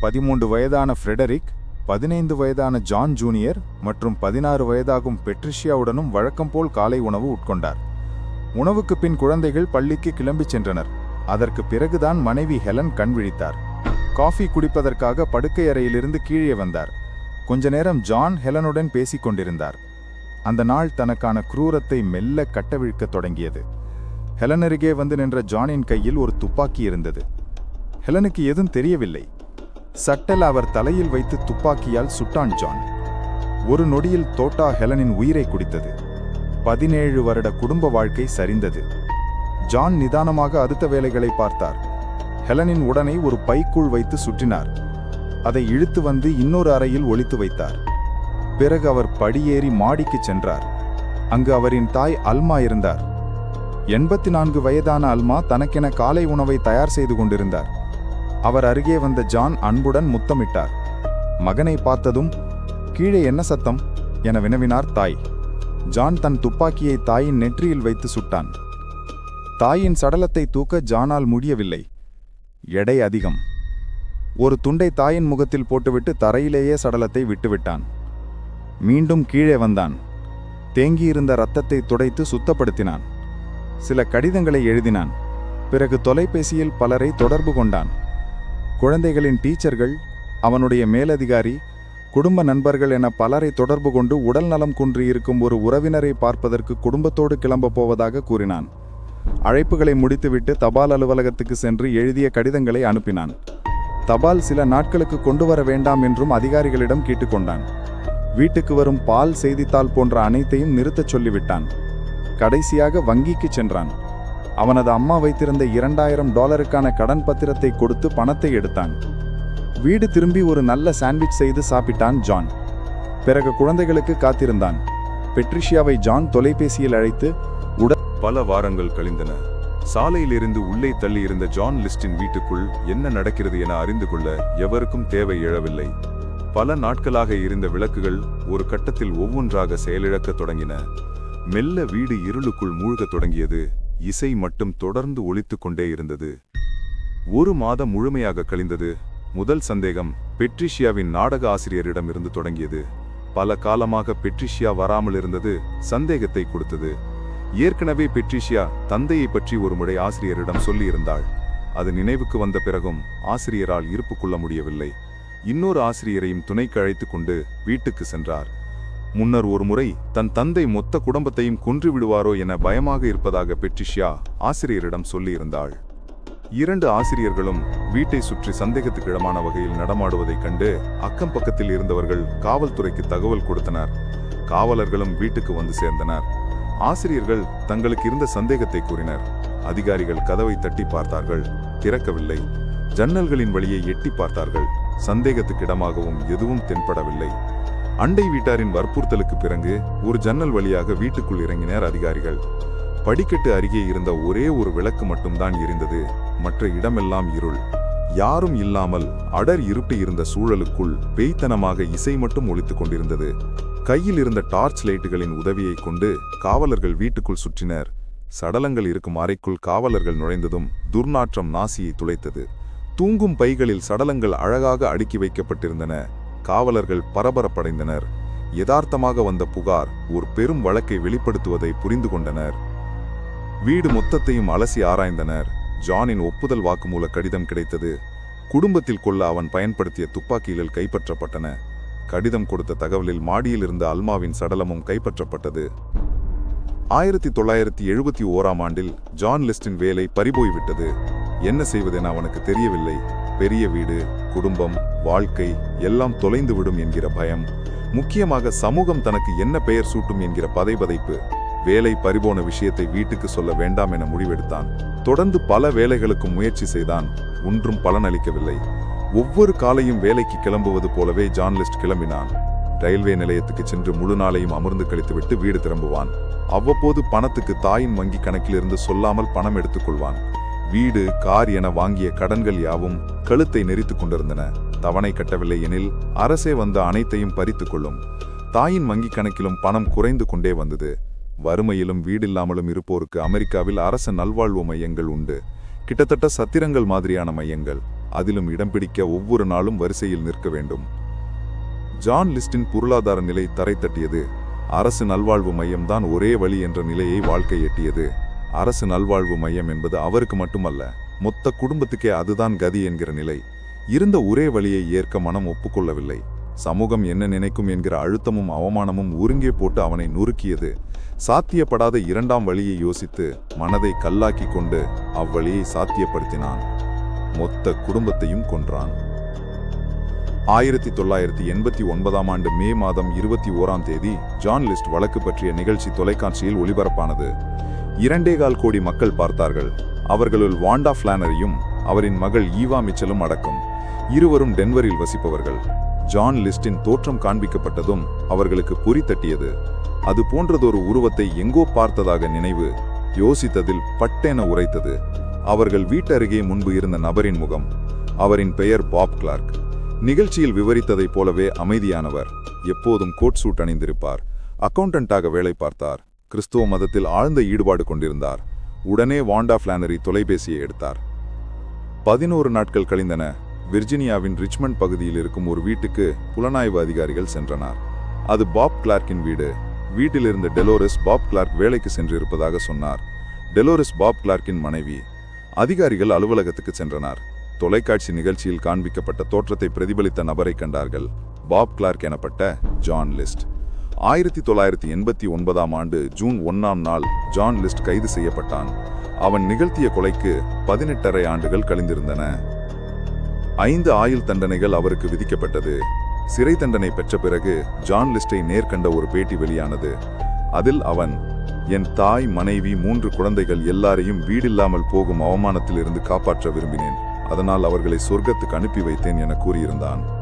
பதிமூன்று வயதான ஃப்ரெடரிக் பதினைந்து வயதான ஜான் ஜூனியர் மற்றும் பதினாறு வயதாகும் பெட்ரிஷியாவுடனும் வழக்கம் போல் காலை உணவு உட்கொண்டார். உணவுக்கு பின் குழந்தைகள் பள்ளிக்கு கிளம்பிச் சென்றனர். அதற்கு பிறகுதான் மனைவி ஹெலன் கண் விழித்தார். காஃபி குடிப்பதற்காக படுக்கை அறையிலிருந்து கீழே வந்தார். கொஞ்ச நேரம் ஜான் ஹெலனுடன் பேசிக் கொண்டிருந்தார். அந்த நாள் தனக்கான குரூரத்தை மெல்ல கட்டவிழ்க்கத் தொடங்கியது. ஹெலன் அருகே வந்து நின்ற ஜானின் கையில் ஒரு துப்பாக்கி இருந்தது. ஹெலனுக்கு எதுவும் தெரியவில்லை. சட்டல் அவர் தலையில் வைத்து துப்பாக்கியால் சுட்டான் ஜான் ஒரு நொடியில் தோட்டா ஹெலனின் உயிரை குடித்தது. பதினேழு வருட குடும்ப வாழ்க்கை சரிந்தது. ஜான் நிதானமாக அடுத்த வேலைகளை பார்த்தார். ஹெலனின் உடனை ஒரு பைக்குள் வைத்து சுற்றினார். அதை இழுத்து வந்து இன்னொரு அறையில் ஒளித்து வைத்தார். பிறகு அவர் படியேறி மாடிக்கு சென்றார். அங்கு அவரின் தாய் அல்மா இருந்தார். எண்பத்தி நான்கு வயதான அல்மா தனக்கென காலை உணவை தயார் செய்து கொண்டிருந்தார். அவர் அருகே வந்த ஜான் அன்புடன் முத்தமிட்டார். மகனை பார்த்ததும் கீழே என்ன சத்தம்? என வினவினார் தாய். ஜான் தன் துப்பாக்கியை தாயின் நெற்றியில் வைத்து சுட்டான். தாயின் சடலத்தை தூக்க ஜானால் முடியவில்லை. எடை அதிகம். ஒரு துண்டை தாயின் முகத்தில் போட்டுவிட்டு தரையிலேயே சடலத்தை விட்டுவிட்டான். மீண்டும் கீழே வந்தான். தேங்கியிருந்த ரத்தத்தை துடைத்து சுத்தப்படுத்தினான். சில கடிதங்களை எழுதினான். பிறகு தொலைபேசியில் பலரை தொடர்பு கொண்டான். குழந்தைகளின் டீச்சர்கள் அவனுடைய மேலதிகாரி குடும்ப நண்பர்கள் என பலரை தொடர்பு கொண்டு உடல் நலம் குன்றியிருக்கும் ஒரு உறவினரை பார்ப்பதற்கு குடும்பத்தோடு கிளம்பப் போவதாக கூறினான். அழைப்புகளை முடித்துவிட்டு தபால் அலுவலகத்துக்கு சென்று எழுதிய கடிதங்களை அனுப்பினான். தபால் சில நாட்களுக்கு கொண்டு வர வேண்டாம் என்றும் அதிகாரிகளிடம் கேட்டுக்கொண்டான் வீட்டுக்கு வரும் பால் செய்தித்தாள் போன்ற அனைத்தையும் நிறுத்தச் சொல்லிவிட்டான். கடைசியாக வங்கிக்கு சென்றான். அவனது அம்மா வைத்திருந்த இரண்டாயிரம் டாலருக்கான கடன் பத்திரத்தை கொடுத்து பணத்தை எடுத்தான். வீடு திரும்பி ஒரு நல்ல சாண்ட்விச் செய்து சாப்பிட்டான் ஜான். பிறகு குழந்தைகளுக்கு காத்திருந்தான். பெட்ரிஷியாவை ஜான் தொலைபேசியில் அழைத்து உட பல வாரங்கள் கழிந்தன. சாலையிலிருந்து உள்ளே தள்ளி இருந்த ஜான் லிஸ்டின் வீட்டுக்குள் என்ன நடக்கிறது என அறிந்து கொள்ள எவருக்கும் தேவை எழவில்லை. பல நாட்களாக இருந்த விளக்குகள் ஒரு கட்டத்தில் ஒவ்வொன்றாக செயலிழக்கத் தொடங்கின. மெல்ல வீடு இருளுக்குள் மூழ்கத் தொடங்கியது இசை மட்டும் தொடர்ந்து ஒழித்து கொண்டே இருந்தது. ஒரு மாதம் முழுமையாக கழிந்தது முதல் சந்தேகம் பெட்ரிஷியாவின் நாடக ஆசிரியரிடமிருந்து தொடங்கியது. பல காலமாக பெட்ரிஷியா வராமல் இருந்தது சந்தேகத்தை கொடுத்தது. ஏற்கனவே பெட்ரிஷியா தந்தையை பற்றி ஒரு முறை ஆசிரியரிடம் சொல்லியிருந்தாள். அது நினைவுக்கு வந்த பிறகும் ஆசிரியரால் இருப்பு கொள்ள முடியவில்லை. இன்னொரு ஆசிரியரையும் துணைக்கு அழைத்துக் கொண்டு வீட்டுக்கு சென்றார். முன்னர் ஒருமுறை தன் தந்தை மொத்த குடும்பத்தையும் கொன்று விடுவாரோ என பயமாக இருப்பதாக பெட்ரிஷியா ஆசிரியரிடம் சொல்லியிருந்தாள். இரண்டு ஆசிரியர்களும் வீட்டை சுற்றி சந்தேகத்துக்கிடமான வகையில் நடமாடுவதைக் கண்டு அக்கம் பக்கத்தில் இருந்தவர்கள் காவல்துறைக்கு தகவல் கொடுத்தனர். காவலர்களும் வீட்டுக்கு வந்து சேர்ந்தனர். ஆசிரியர்கள் தங்களுக்கு இருந்த சந்தேகத்தை கூறினர். அதிகாரிகள் கதவை தட்டி பார்த்தார்கள். திறக்கவில்லை. ஜன்னல்களின் வழியை எட்டி பார்த்தார்கள். சந்தேகத்துக்கிடமாகவும் எதுவும் தென்படவில்லை. அண்டை வீட்டாரின் வற்புறுத்தலுக்கு பிறகு ஒரு ஜன்னல் வழியாக வீட்டுக்குள் இறங்கினர் அதிகாரிகள். படிக்கட்டு அருகே இருந்த ஒரே ஒரு விளக்கு மட்டும்தான் இருந்தது மற்ற இடமெல்லாம் இருள். யாரும் இல்லாமல் அடர் இருட்டு இருந்த சூழலுக்குள் பேய்த்தனமாக இசை மட்டும் ஒழித்து கொண்டிருந்தது. கையில் இருந்த டார்ச் லைட்டுகளின் உதவியை கொண்டு காவலர்கள் வீட்டுக்குள் சுற்றினர். சடலங்கள் இருக்கும் அறைக்குள் காவலர்கள் நுழைந்ததும் துர்நாற்றம் நாசியை துளைத்தது. தூங்கும் பைகளில் சடலங்கள் அழகாக அடுக்கி வைக்கப்பட்டிருந்தன. காவலர்கள் பரபரப்படைந்தனர். யதார்த்தமாக வந்த புகார் ஒரு பெரும் வழக்கை வெளிப்படுத்துவதை புரிந்து கொண்டனர். வீடு மொத்தத்தையும் அலசி ஆராய்ந்தனர். ஜானின் ஒப்புதல் வாக்குமூல கடிதம் கிடைத்தது. குடும்பத்தில் கொள்ள அவன் பயன்படுத்திய துப்பாக்கிகள் கைப்பற்றப்பட்டன. கடிதம் கொடுத்த தகவலில் மாடியில் இருந்த அல்மாவின் சடலமும் கைப்பற்றப்பட்டது. ஆயிரத்தி தொள்ளாயிரத்தி எழுபத்தி ஓராம் ஆண்டில் ஜான் லிஸ்டின் வேலை பறிபோய்விட்டது. என்ன செய்வதென அவனுக்கு தெரியவில்லை. பெரிய வீடு குடும்பம் வாழ்க்கை எல்லாம் தொலைந்து விடும் என்கிற பயம். முக்கியமாக சமூகம் தனக்கு என்ன பெயர் சூட்டும் என்கிற பதைபதைப்பு. வேலை பறிபோன விஷயத்தை வீட்டுக்கு சொல்ல வேண்டாம் என முடிவெடுத்தான். தொடர்ந்து பல வேலைகளுக்கு முயற்சி செய்தான். ஒன்றும் பலனளிக்கவில்லை ஒவ்வொரு காலையும் வேலைக்கு கிளம்புவது போலவே ஜான்லிஸ்ட் கிளம்பினான். ரயில்வே நிலையத்துக்கு சென்று முழு நாளையும் அமர்ந்து கழித்துவிட்டு வீடு திரும்புவான். அவ்வப்போது பணத்துக்கு தாயின் வங்கி கணக்கிலிருந்து சொல்லாமல் பணம் எடுத்துக்கொள்வான். வீடு கார் என வாங்கிய கடன்கள் யாவும் கழுத்தை நெரித்துக் கொண்டிருந்தன. தவணை கட்டவில்லை எனில் அரசே வந்த அனைத்தையும் பறித்துக் கொள்ளும். தாயின் வங்கிக் கணக்கிலும் பணம் குறைந்து கொண்டே வந்தது. வறுமையிலும் வீடில்லாமலும் இருப்போருக்கு அமெரிக்காவில் அரச நல்வாழ்வு மையங்கள் உண்டு. கிட்டத்தட்ட சத்திரங்கள் மாதிரியான மையங்கள். அதிலும் இடம் பிடிக்க ஒவ்வொரு நாளும் வரிசையில் நிற்க வேண்டும். ஜான் லிஸ்டின் பொருளாதார நிலை தரை தட்டியது. அரசு நல்வாழ்வு மையம்தான் ஒரே வழி என்ற நிலையை வாழ்க்கை எட்டியது. அரசு நல்வாழ்வு மையம் என்பது அவருக்கு மட்டுமல்ல மொத்த குடும்பத்துக்கே அதுதான் கதி என்கிற நிலை. இருந்த ஒரே வழியை ஏற்க மனம் ஒப்புக்கொள்ளவில்லை. சமூகம் என்ன நினைக்கும் என்கிற அழுத்தமும் அவமானமும் உருங்கே போட்டு அவனை நொறுக்கியது. சாத்தியப்படாத இரண்டாம் வழியை யோசித்து மனதை கல்லாக்கி கொண்டு அவ்வழியை சாத்தியப்படுத்தினான். மொத்த குடும்பத்தையும் கொன்றான். ஆயிரத்தி தொள்ளாயிரத்தி எண்பத்தி ஒன்பதாம் ஆண்டு மே மாதம் இருபத்தி ஓராம் தேதி ஜான் லிஸ்ட் வழக்கு பற்றிய நிகழ்ச்சி தொலைக்காட்சியில் ஒளிபரப்பானது இரண்டே கால் கோடி மக்கள் பார்த்தார்கள். அவர்களுள் வாண்டா பிளானரியும் அவரின் மகள் ஈவா மிச்சலும் அடக்கம். இருவரும் டென்வரில் வசிப்பவர்கள். ஜான் லிஸ்டின் தோற்றம் காண்பிக்கப்பட்டதும் அவர்களுக்கு பொறி தட்டியது. அது போன்றதொரு உருவத்தை எங்கோ பார்த்ததாக நினைவு யோசித்ததில் பட்டென உரைத்தது. அவர்கள் வீட்டருகே முன்பு இருந்த நபரின் முகம். அவரின் பெயர் பாப் கிளார்க். நிகழ்ச்சியில் விவரித்ததைப் போலவே அமைதியானவர். எப்போதும் கோட் சூட் அணிந்திருப்பார். அக்கவுண்டண்டாக வேலை பார்த்தார். கிறிஸ்துவ மதத்தில் ஆழ்ந்த ஈடுபாடு கொண்டிருந்தார். உடனே வாண்டா ஃபிளானரி தொலைபேசியை எடுத்தார். பதினோரு நாட்கள் கழிந்தன விர்ஜினியாவின் ரிச்மண்ட் பகுதியில் இருக்கும் ஒரு வீட்டுக்கு புலனாய்வு அதிகாரிகள் சென்றனர். அது பாப் கிளார்க்கின் வீடு. வீட்டில் இருந்த டெலோரஸ் பாப் கிளார்க் வேலைக்கு சென்றிருப்பதாக சொன்னார். டெலோரஸ் பாப் கிளார்க்கின் மனைவி. அதிகாரிகள் அலுவலகத்துக்கு சென்றனர். தொலைக்காட்சி நிகழ்ச்சியில் காண்பிக்கப்பட்ட தோற்றத்தை பிரதிபலித்த நபரை கண்டார்கள் பாப் கிளார்க் எனப்பட்ட ஜான் லிஸ்ட். ஆயிரத்தி தொள்ளாயிரத்தி எண்பத்தி ஒன்பதாம் ஆண்டு ஜூன் ஒன்னாம் நாள் ஜான் லிஸ்ட் கைது செய்யப்பட்டான். அவன் நிகழ்த்திய கொலைக்கு பதினெட்டரை ஆண்டுகள் கழிந்திருந்தன. ஐந்து ஆயுள் தண்டனைகள் அவருக்கு விதிக்கப்பட்டது. சிறை தண்டனை பெற்ற பிறகு ஜான் லிஸ்டை நேர்கண்ட ஒரு பேட்டி வெளியானது. அதில் அவன் என் தாய் மனைவி மூன்று குழந்தைகள் எல்லாரையும் வீடில்லாமல் போகும் அவமானத்தில் இருந்து காப்பாற்ற விரும்பினேன். அதனால் அவர்களை சொர்க்கத்துக்கு அனுப்பி வைத்தேன் என கூறியிருந்தான்.